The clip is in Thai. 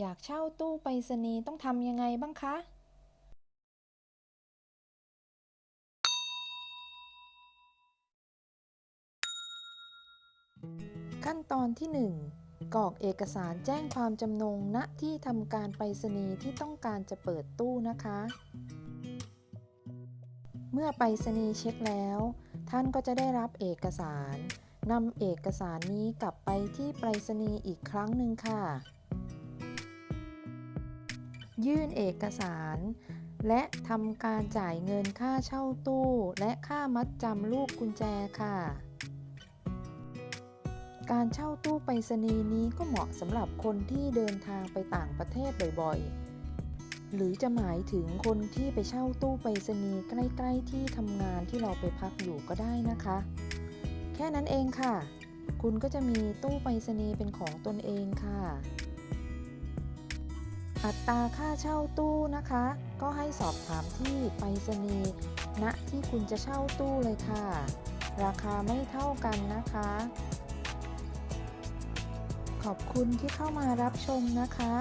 อยากเช่าตู้ไปรษณีย์ต้องทำยังไงบ้างคะขั้นตอนที่ 1 กรอกเอกสารแจ้งความจำนงณที่ทำการไปรษณีย์ที่ต้องการจะเปิดตู้นะคะ เมื่อไปรษณีย์เช็คแล้ว ท่านก็จะได้รับเอกสารนำเอกสารนี้กลับไปที่ไปรษณีย์อีกครั้งหนึ่งค่ะ ยื่นเอกสาร และทำการจ่ายเงินค่าเช่าตู้ และค่ามัดจำลูกกุญแจค่ะ การเช่าตู้ไปรษณีย์นี้ก็เหมาะสำหรับคนที่เดินทางไปต่างประเทศบ่อยๆ หรือจะหมายถึงคนที่ไปเช่าตู้ไปรษณีย์ใกล้ ๆ ที่ทำงานที่เราไปพักอยู่ก็ได้นะคะ แค่นั้นเองค่ะ คุณก็จะมีตู้ไปรษณีย์เป็นของตนเองค่ะ อัตราค่าเช่าตู้นะคะ ก็ให้สอบถามที่ไปรษณีย์ณที่คุณจะเช่าตู้เลยค่ะ ราคาไม่เท่ากันนะคะ ขอบคุณที่เข้ามารับชมนะคะ